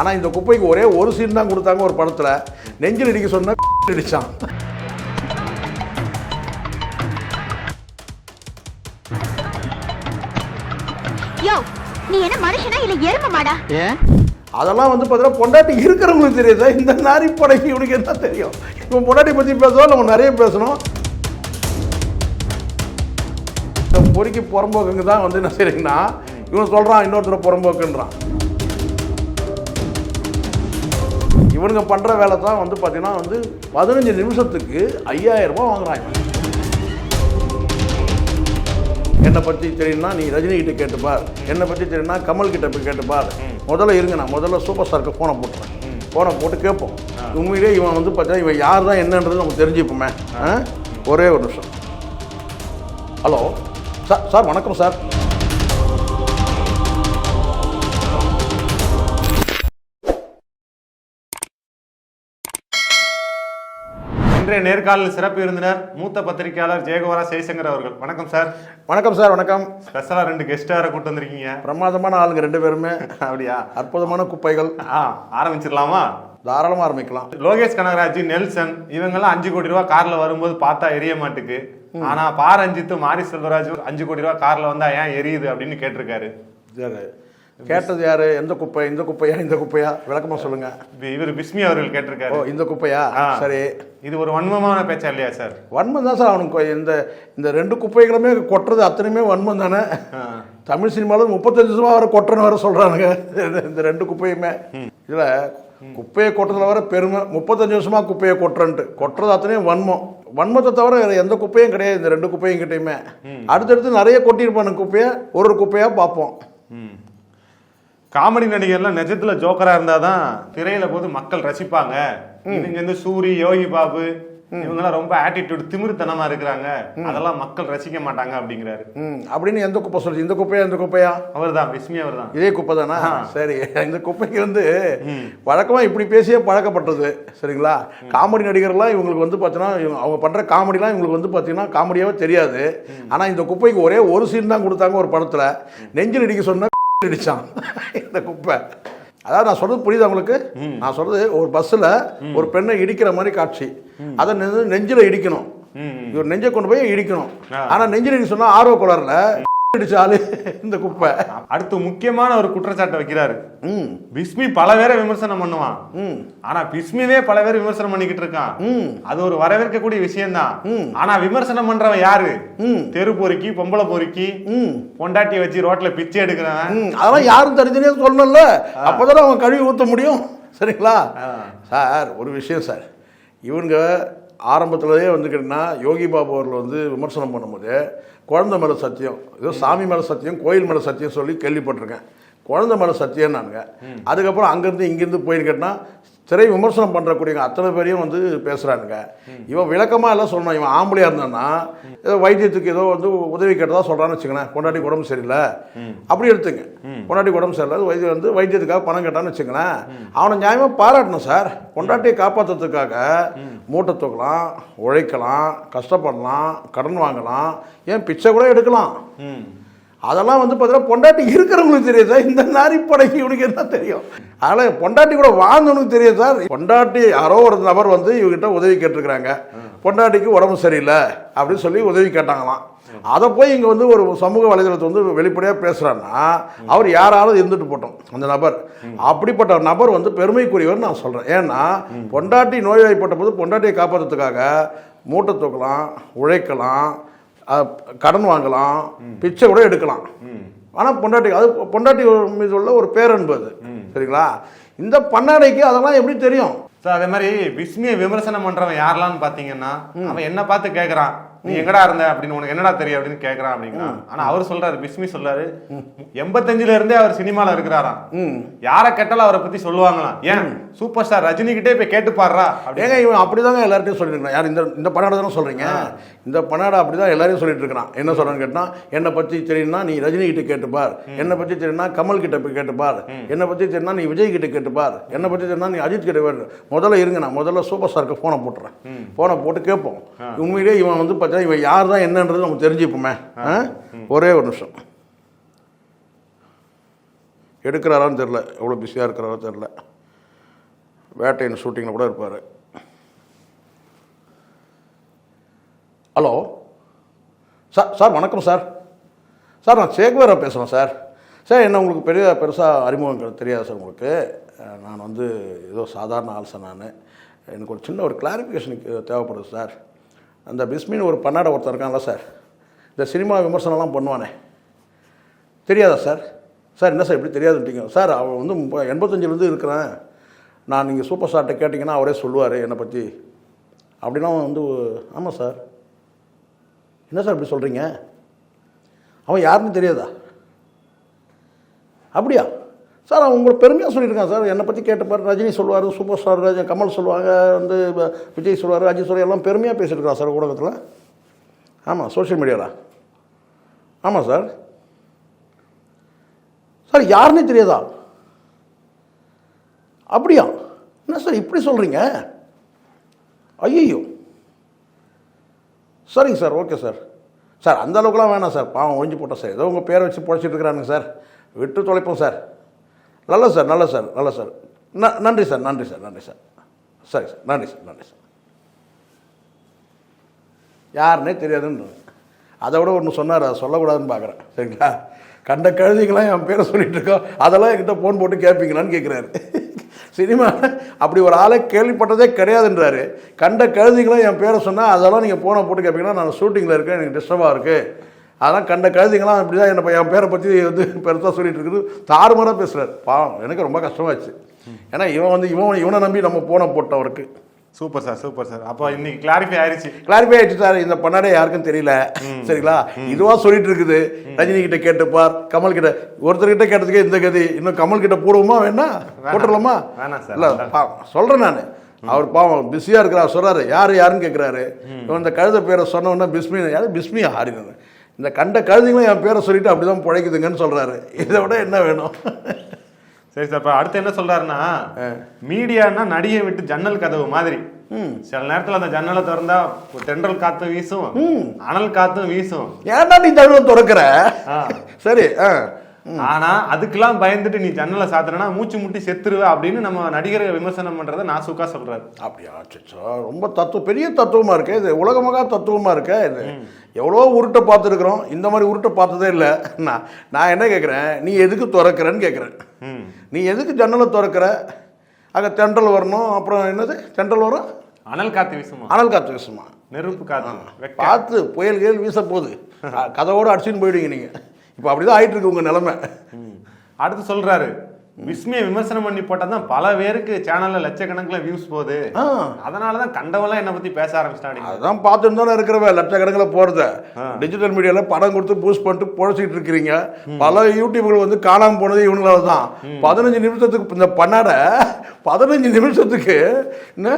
ஆனால் இந்த குப்பைக்கு ஒரே ஒரு சீன் தான் கொடுத்தாங்க ஒரு படத்தில். நெஞ்சில் இடிக்க சொன்னா இடிச்சான். யோ நீ என்ன மனுஷனா இல்ல எரும மாடா? அதெல்லாம் வந்து பார்த்தீங்கன்னா பொண்டாட்டி இருக்கிறவங்களுக்கு தெரியுதா. இந்த நாரி படகு இவனுக்கு என்ன தெரியும்? இவன் பொண்டாட்டி பற்றி பேசுவோம் நம்ம நிறைய பேசணும். இந்த பொறுக்கி புறம்போக்குங்க தான் வந்து என்ன செய்றீங்கன்னா இவன் சொல்கிறான் இன்னொருத்தர் புறம்போக்குன்றான். இவனுங்க பண்ணுற வேலை தான் வந்து பார்த்தீங்கன்னா வந்து பதினஞ்சு நிமிஷத்துக்கு ஐயாயிரம் ரூபாய் வாங்குறாங்க. என்னை பற்றி தெரியும்னா நீ ரஜினி கிட்ட கேட்டுப்பார் என்னை பற்றி தெரியும்னா கமல் கிட்ட போய் கேட்டுப்பார் முதல்ல இருங்க நான் முதல்ல சூப்பர் ஸ்டாருக்கு ஃபோனை போட்டுறேன். ஃபோனை போட்டு கேட்போம். உண்மையிலே இவன் வந்து பார்த்தா இவன் யார் தான் என்னன்றது நமக்கு தெரிஞ்சுப்போமே? ஒரே ஒரு நிமிஷம். ஹலோ சார் சார் வணக்கம் சார். இன்றைய நேர்காணல் சிறப்பு விருந்தினர் மூத்த பத்திரிகையாளர் ஜெயகுமாரா ஜெய்சங்கர் அவர்கள். வணக்கம் சார். வணக்கம் சார். வணக்கம். ஸ்பெஷலாக ரெண்டு கெஸ்ட் வேற கூட்டு வந்திருக்கீங்க. பிரமாதமான ஆளுங்க ரெண்டு பேருமே. அப்படியா? அற்புதமான குப்பைகள். ஆ ஆரம்பிச்சிடலாமா? தாராளமாக ஆரம்பிக்கலாம். லோகேஷ் கனகராஜ் நெல்சன் இவங்கெல்லாம் அஞ்சு கோடி ரூபாய் கார்ல வரும்போது பார்த்தா எரிய மாட்டுக்கு. ஆனா பா ரஞ்சித் மாரி செல்வராஜ் அஞ்சு கோடி ரூபாய் கார்ல வந்தா ஏன் எரியுது அப்படின்னு கேட்டிருக்காரு. சரி. கேட்டது யாரு? எந்த குப்பை? இந்த குப்பையா? இந்த குப்பையா? விளக்கமாக சொல்லுங்க. இவர் பிஸ்மி அவர்கள் ஓ கேட்டிருக்காரு இந்த குப்பையா. சரி. இது ஒரு வன்மமான பேச்சா இல்லையா சார்? வன்மம் தான் சார் அவனுக்கு இந்த இந்த ரெண்டு குப்பைகளுமே கொட்டுறது அத்தனையுமே வன்மம் தானே? தமிழ் சினிமாவில் முப்பத்தஞ்சு வருஷமா வர கொட்டுறன்னு வர சொல்கிறானுங்க இந்த ரெண்டு குப்பையுமே. இதில் குப்பையை கொட்டுறதுல வர பெருமை முப்பத்தஞ்சு வருஷமா குப்பையை கொட்டுறன்ட்டு. கொட்டுறது அத்தனையும் வன்மம். வன்மத்தை தவிர வேறு எந்த குப்பையும் கிடையாது இந்த ரெண்டு குப்பையும் கிட்டேயுமே. அடுத்தடுத்து நிறைய கொட்டியிருப்பானுங்க குப்பையை. ஒரு ஒரு குப்பையாக பார்ப்போம். காமெடி நடிகர்லாம் நிஜத்துல ஜோக்கரா இருந்தாதான் திரையில போது மக்கள் ரசிப்பாங்க. இவங்க வந்து சூரி யோகி பாபு இவங்கெல்லாம் ரொம்ப ஆட்டிடியூட் திமிருத்தனமா இருக்கிறாங்க. அதெல்லாம் மக்கள் ரசிக்க மாட்டாங்க அப்படிங்கிறாரு. அப்படின்னு எந்த குப்பை சொல்லுது இந்த குப்பையா இந்த குப்பையா? அவர்தான் விஸ்மி அவர்தான். இதே குப்பை தானா சரி. இந்த குப்பைக்கு வந்து வழக்கமாக இப்படி பேசியே பழக்கப்பட்டது. சரிங்களா? காமெடி நடிகர்லாம் இவங்களுக்கு வந்து பார்த்தீங்கன்னா அவங்க பண்ணுற காமெடிலாம் இவங்களுக்கு வந்து பார்த்தீங்கன்னா காமெடியாகவே தெரியாது. ஆனால் இந்த குப்பைக்கு ஒரே ஒரு சீன் தான் கொடுத்தாங்க ஒரு படத்தில். நெஞ்சில் இடிக்க சொன்ன இடிச்சான் இந்த குப்பை. அதாவது நான் சொல்றது புரியுதா உங்களுக்கு? நான் சொல்றது ஒரு பஸ்ஸில் ஒரு பெண்ணை இடிக்கிற மாதிரி காட்சி. அதை நெஞ்சு- நெஞ்சில் இடிக்கணும். இவர் நெஞ்சை கொண்டு போய் இடிக்கணும். ஆ. ஆனால் நெஞ்சில் இடிக்க சொன்னால் ஆர்வ குளரில் இடிச்சாலு இந்த குப்பை. அடுத்து முக்கியமான ஒரு குற்றச்சாட்டை வைக்கிறாரு. ம். பிஸ்மி பல பேரை விமர்சனம் பண்ணுவான். ம். ஆனா பிஸ்மிவே பல பேர் விமர்சனம் பண்ணிக்கிட்டு இருக்கான். ம். அது ஒரு வரவேற்கக்கூடிய விஷயம்தான். ம். ஆனா விமர்சனம் பண்றவன் யாரு? ம். தெரு பொறுக்கி பொம்பளை பொறுக்கி ம். பொண்டாட்டி வச்சு ரோட்ல பிச்சை எடுக்கிறவன். ம். அதெல்லாம் யாரும் தனித்தனியாக சொல்லணும்ல. அப்போதானே அவன் கழுவி ஊற்ற முடியும். சரிங்களா? சார் ஒரு விஷயம் சார். இவங்க ஆரம்பத்திலேயே வந்து கேட்டிங்கன்னா யோகி பாபு அவர்கள் வந்து விமர்சனம் பண்ணும்போது குழந்தை மேலே சத்தியம் ஏதோ சாமி மேலே சத்தியம் கோயில் மேலே சத்தியம் சொல்லி கேள்விப்பட்டிருக்கேன். குழந்தை மேலே சத்தியம் நானுங்க அதுக்கப்புறம் அங்கேருந்து இங்கேருந்து கேட்டால் திரை விமர்சனம் பண்ணுறக்கூடியவங்க அத்தனை பேரையும் வந்து பேசுகிறானுங்க இவன் விளக்கமாக எல்லாம் சொல்லணும். இவன் ஆம்பளையாக இருந்தான்னா ஏதோ வைத்தியத்துக்கு ஏதோ வந்து உதவி கேட்டதாக சொல்கிறான்னு வச்சுக்கோங்களேன். பொண்டாட்டி உடம்பு சரியில்லை. அப்படி எடுத்துங்க. கொண்டாட்டி உடம்பு சரியில்லை. வைத்தியம் வந்து வைத்தியத்துக்காக பணம் கேட்டான்னு வச்சுக்கோங்களேன். அவனை நியாயமாக பாராட்டணும் சார். கொண்டாட்டியை காப்பாற்றுறதுக்காக மூட்டை தூக்கலாம் உழைக்கலாம் கஷ்டப்படலாம் கடன் வாங்கலாம். ஏன் பிச்சை கூட எடுக்கலாம். ம். அதெல்லாம் வந்து பார்த்தீங்கன்னா பொண்டாட்டி இருக்கிறவங்களுக்கு தெரியுதா இந்த நாரி படகு இவனுக்கு என்ன தெரியும்? அதனால் பொண்டாட்டி கூட வாழ்ந்தவனுக்கு தெரியுது சார். பொண்டாட்டி யாரோ ஒரு நபர் வந்து இவங்ககிட்ட உதவி கேட்டிருக்கிறாங்க. பொண்டாட்டிக்கு உடம்பு சரியில்லை அப்படின்னு சொல்லி உதவி கேட்டாங்களாம். அதை போய் இங்கே வந்து ஒரு சமூக வலைதளத்தை வந்து வெளிப்படையாக பேசுகிறான்னா அவர் யாராலும் இருந்துட்டு போட்டோம். அந்த நபர். அப்படிப்பட்ட நபர் வந்து பெருமைக்குரியவர் நான் சொல்கிறேன் ஏன்னா பொண்டாட்டி நோய்வாய்ப்பட்ட போது பொண்டாட்டியை காப்பாற்றுறதுக்காக மூட்டை தூக்கலாம் உழைக்கலாம் கடன் வாங்கலாம் பிச்சை கூட எடுக்கலாம். ஆனால் பொண்டாட்டி அது பொண்டாட்டி மீது உள்ள ஒரு பேரன்பு அது. சரிங்களா? இந்த பன்னாடைக்கு அதெல்லாம் எப்படி தெரியும்? So, அதே மாதிரி பிஸ்மியை விமர்சனம் பண்றவன் யாரெல்லாம் பாத்தீங்கன்னா அவன் என்ன பார்த்து கேக்குறான். நீ எங்கடா இருந்த அப்படின்னு உனக்கு என்னடா தெரியும் அப்படின்னு கேக்குறான் அப்படிங்கிறான். ஆனா அவர் சொல்றாரு பிஸ்மி சொல்றாரு எண்பத்தஞ்சுல இருந்தே அவர் சினிமால இருக்கிறாராம். யாரை கேட்டாலும் அவரை பத்தி சொல்லுவாங்களாம். ஏன்? சூப்பர் ஸ்டார் ரஜினி கிட்டே போய் கேட்டு பாடுறா அப்படி ஏங்க இவன் அப்படிதாங்க எல்லார்ட்டையும் சொல்லிட்டு இருக்கான் யார் இந்த இந்த பன்னாடை தானே சொல்கிறீங்க இந்த பன்னாடை அப்படி தான் எல்லாரையும் சொல்லிட்டு இருக்கிறான் என்ன சொல்கிறான்னு கேட்டால் என்னை பற்றி தெரியும்னா நீ ரஜினி கிட்ட கேட்டுப்பார் என்னை பற்றி தெரியும்னா கமல் கிட்ட போய் கேட்டுப்பார். என்னை பற்றி தெரியும்னா நீ விஜய் கிட்ட கேட்டுப்பார். என்னை பற்றி தெரியும்னா நீ அஜித் கிட்ட கேட்டு முதல்ல இருங்க நான் முதல்ல சூப்பர் ஸ்டாருக்கு ஃபோனை போட்டுறேன். ஃபோனை போட்டு கேட்போம். உண்மையிலேயே இவன் வந்து பார்த்தா இவன் யார் தான் என்னன்றது நம்ம தெரிஞ்சுப்போமே. ஆ? ஒரே ஒரு நிமிஷம். எடுக்கிறாரான்னு தெரில எவ்வளோ பிஸியாக இருக்கிறாரோ தெரில வேட்டையின் ஷூட்டிங்கில் கூட இருப்பார். ஹலோ சார் சார் வணக்கம் சார் சார் நான் சேகுவேரா பேசுகிறேன் சார் சார் என்ன உங்களுக்கு பெரிய பெருசாக அறிமுகம் தெரியாது சார் உங்களுக்கு? நான் வந்து ஏதோ சாதாரண ஆள் சார் நான். எனக்கு ஒரு சின்ன ஒரு கிளாரிஃபிகேஷனுக்கு தேவைப்படுது சார் அந்த பிஸ்மின்னு ஒரு பன்னாட ஒருத்தர் இருக்கான்ல சார். இந்த சினிமா விமர்சனம்லாம் பண்ணுவானே. தெரியாதா சார்? சார் என்ன சார் இப்படி தெரியாதுன்ட்டீங்க? சார் அவன் வந்து எண்பத்தஞ்சிலேருந்து இருக்கிறேன். நான் நீங்கள் சூப்பர் ஸ்டார்ட்ட கேட்டிங்கன்னா அவரே சொல்லுவார் என்னை பற்றி அப்படின்னா அவன் வந்து ஆமாம் சார். என்ன சார் இப்படி சொல்கிறீங்க அவன் யாருன்னு தெரியாதா? அப்படியா? சார் அவன் உங்களுக்கு பெருமையாக சொல்லியிருக்கான் சார். என்னை பற்றி கேட்டப்பார் ரஜினி சொல்லுவார் சூப்பர் ஸ்டார் ரஜி கமல் சொல்லுவாங்க வந்து விஜய் சொல்லுவார் அஜித் சொல்லுவார் எல்லாம் பெருமையாக பேசியிருக்கான் சார் ஊடகத்தில். ஆமாம் சோஷியல் மீடியாவில் ஆமாம் சார். சார் யாருன்னே தெரியாதா? அப்படியா? என்ன சார் இப்படி சொல்கிறீங்க ஐயோ சரிங்க சார் ஓகே சார். சார் அந்த அளவுக்குலாம் வேணாம் சார். பாவம் ஒழிஞ்சு போட்டோம் சார். ஏதோ உங்கள் பேரை வச்சு பொழைச்சிட்டு இருக்கிறானுங்க சார். விட்டு தொலைப்போம் சார். நல்ல சார் நல்ல சார் நல்ல சார். ந நன்றி சார் நன்றி சார் நன்றி சார். சரி சார் நன்றி சார் நன்றி சார். யாருன்னே தெரியாதுன்னு அதை விட ஒன்று சொன்னார் அதை சொல்லக்கூடாதுன்னு பார்க்குறேன் சரிங்களா? கண்ட கழுதிங்களாம் என் பேரை சொல்லிட்டு இருக்கோம். அதெல்லாம் என்கிட்ட ஃபோன் போட்டு கேட்பீங்களான்னு கேட்குறாரு சினிமா அப்படி ஒரு ஆளே கேள்விப்பட்டதே கிடையாதுன்றாரு. கண்ட கழுதிங்களாம் என் பேரை சொன்னால் அதெல்லாம் நீங்கள் ஃபோனை போட்டு கேட்பீங்கன்னா நான் ஷூட்டிங்கில் இருக்கேன் எனக்கு டிஸ்டர்பாக இருக்குது அதெல்லாம் கண்ட கழுதிங்களாம் இப்படி தான் என்ன என் பேரை பற்றி வந்து பெருசாக சொல்லிட்டு இருக்குது. தாறுமாறாக பேசுகிறார் பாவம் எனக்கு ரொம்ப கஷ்டமாச்சு. ஏன்னா இவன் வந்து இவன் இவனை நம்பி நம்ம போனை போட்டவருக்கு சூப்பர் சார் சூப்பர் சார். அப்போ இன்னைக்கு கிளாரிஃபை ஆயிருச்சு. கிளாரிஃபை ஆயிடுச்சு சார். இந்த பண்ணாடே யாருக்கும் தெரியல. சரிங்களா? இதுவா சொல்லிட்டு இருக்குது. ரஜினி கிட்ட கேட்டுப்பார். கமல் கிட்ட ஒருத்தர் கிட்ட கேட்டதுக்கே இந்த கதி. இன்னும் கமல் கிட்ட போடுவோமா வேணா? போட்டுடலாமா? வேணாம் சார். இல்ல சொல்றேன் நான். அவர் பாவம் பிஸியா இருக்கிறார். சொல்றாரு. யாரு யாருன்னு கேட்கிறாரு இவன் இந்த கழுத பேரை சொன்ன உடனே பிஸ்மி யாரு? பிஸ்மியா? ஆடினது இந்த கண்ட கழுதைங்களும் என் பேரை சொல்லிட்டு அப்படிதான் பிழைக்குதுங்கன்னு சொல்றாரு. இதை விட என்ன வேணும்? சரி சார் இப்போ அடுத்து என்ன சொல்றாருன்னா மீடியான்னா நடிகை விட்டு ஜன்னல் கதவு மாதிரி. சில நேரத்துல அந்த ஜன்னலை திறந்தா தென்றல் காத்து வீசும் அனல் காத்தும் வீசும். ஏன்டா நீ தமிழ் திறக்கிற. சரி ஆ. ஆனா அதுக்கெல்லாம் பயந்துட்டு நீ ஜன்னலை சாத்துறனா மூச்சு முட்டி செத்துருவ அப்படின்னு நம்ம நடிகரை விமர்சனம் பண்றத நாசுக்கா சொல்றாரு. அப்படியா? அச்சச்சோ ரொம்ப தத்துவம் பெரிய தத்துவமாக இருக்கு இது. உலகமாக தத்துவமாக இருக்கு இது. எவ்வளோ உருட்டை பார்த்துருக்குறோம். இந்த மாதிரி உருட்டை பார்த்ததே இல்லை. நான் நான் என்ன கேட்குறேன் நீ எதுக்கு திறக்கிறேன்னு கேட்குறேன். நீ எதுக்கு ஜன்னலை திறக்கிற? அங்கே தென்றல் வரணும். அப்புறம் என்னது? தென்றல் வரும்? அனல் காத்து வீசுமா? அனல் காற்று வீசுமா? நெருப்பு காத்து. வெக்க. பார்த்து புயல் கியல் வீச போகுது கதவோடு அடிச்சுன்னு போயிடுவீங்க நீங்கள் இப்போ அப்படி தான் ஆயிட்டு இருக்கு உங்கள் நிலமை. அடுத்து சொல்றாரு விஸ்மியை விமர்சனம் பண்ணி போட்டா தான் பல பேருக்கு சேனல்ல லட்சக்கணக்கில் வியூஸ் போகுது. ஆ. அதனாலதான் கண்டவெல்லாம் என்ன பத்தி பேச ஆரம்பிச்சிட்டாங்க. அதான் பார்த்துட்டு தானே இருக்கிறவ லட்சக்கணக்கில் போகிறத டிஜிட்டல் மீடியாவில் படம் கொடுத்து பூஸ்ட் பண்ணிட்டு பொழைச்சிட்டு இருக்கிறீங்க. பல யூடியூப்கள் வந்து காணாமல் போனது இவங்களால தான். பதினஞ்சு நிமிஷத்துக்கு இந்த பண்ணாட பதினஞ்சு நிமிஷத்துக்கு என்ன?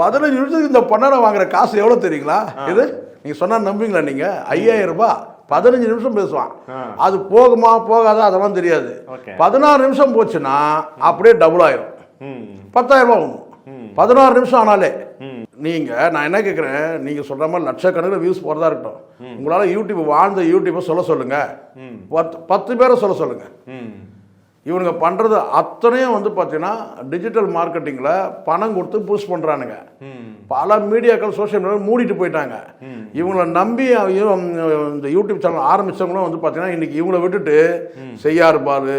பதினஞ்சு நிமிஷத்துக்கு இந்த பண்ணாடை வாங்குற காசு எவ்வளோ தெரியுங்களா? இது நீங்கள் சொன்னால் நம்புவீங்களா நீங்கள் ஐயாயிரம் ரூபாய். பதினஞ்சு நிமிஷம் பேசுவான். அது போகுமா போகாதா அதெல்லாம் தெரியாது. பதினாறு நிமிஷம் போச்சுன்னா அப்படியே டபுள் ஆயிரும். பத்தாயிரம் ரூபாய் ஆகும் பதினாறு நிமிஷம் ஆனாலே. நீங்க நான் என்ன கேட்குறேன் நீங்க சொல்ற மாதிரி லட்சக்கணக்கில் வியூஸ் போறதா இருக்கட்டும். உங்களால யூடியூப் வாழ்ந்த யூடியூப்பை சொல்ல சொல்லுங்க. பத்து பத்து பேரை சொல்ல சொல்லுங்க. இவனுங்க பண்றது அத்தனையும் வந்து பார்த்தீங்கன்னா டிஜிட்டல் மார்க்கெட்டிங்கில் பணம் கொடுத்து பூஸ்ட் பண்றானுங்க. ம். பல மீடியாக்கள் சோஷியல் மீடியா மூடிட்டு போயிட்டாங்க. இவங்கள நம்பி இந்த யூடியூப் சேனல் ஆரம்பிச்சவங்களும் வந்து பார்த்தீங்கன்னா இன்னைக்கு இவங்கள விட்டுட்டு செய்யாறு பாலு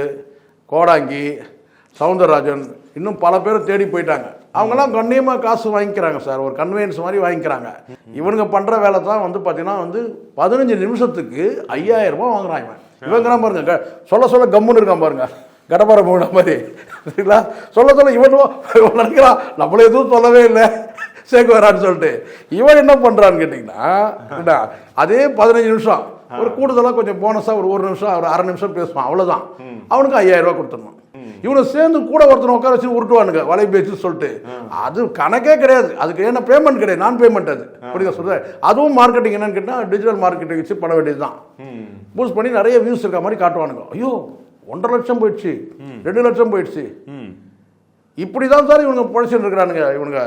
கோடாங்கி சவுந்தரராஜன் இன்னும் பல பேர் தேடி போயிட்டாங்க. அவங்கெல்லாம் கண்ணியமாக காசு வாங்கிக்கிறாங்க சார். ஒரு கன்வீனியன்ஸ் மாதிரி வாங்கிக்கிறாங்க. இவனுங்க பண்ணுற வேலை தான் வந்து பார்த்தீங்கன்னா வந்து பதினஞ்சு நிமிஷத்துக்கு ஐயாயிரம் ரூபாய் வாங்குறான் இவன். இவங்கிறான் பாருங்க சொல்ல சொல்ல கம்முன்னு இருக்கான் பாருங்க. கடப்பார போன மாதிரி சரிங்களா? சொல்ல சொல்ல இவனும் இவன் நினைக்கிறான் நம்மள எதுவும் சொல்லவே இல்லை. சேர்க்க வரான்னு சொல்லிட்டு. இவன் என்ன பண்றான்னு கேட்டிங்கன்னா அதே பதினஞ்சு நிமிஷம். ஒரு கூடுதலாக கொஞ்சம் போனஸாக ஒரு ஒரு நிமிஷம் ஒரு அரை நிமிஷம் பேசுவான். அவ்வளோதான் அவனுக்கு ஐயாயிரம் ரூபாய் கொடுத்துடணும். இவனை சேர்ந்து கூட ஒருத்தனை உட்கார வச்சு உருட்டுவானுங்க வலை பேச்சு சொல்லிட்டு. அது கணக்கே கிடையாது. அதுக்கு என்ன பேமெண்ட் கிடையாது. நான் பேமெண்ட் அது. புரியுதா சொல்றேன்? அதுவும் மார்க்கெட்டிங் என்னன்னு கேட்டால் டிஜிட்டல் மார்க்கெட்டிங் வச்சு பண்ண வேண்டியது தான் பூஸ்ட் பண்ணி நிறைய வியூஸ் இருக்க மாதிரி காட்டுவானுங்க. ஐயோ ஒன்றரை லட்சம் போயிடுச்சு ரெண்டு லட்சம் போயிடுச்சு. ம். இப்படி தான் சார் இவனுங்க பொழைச்சிட்டு இருக்கிறானுங்க இவனுங்க.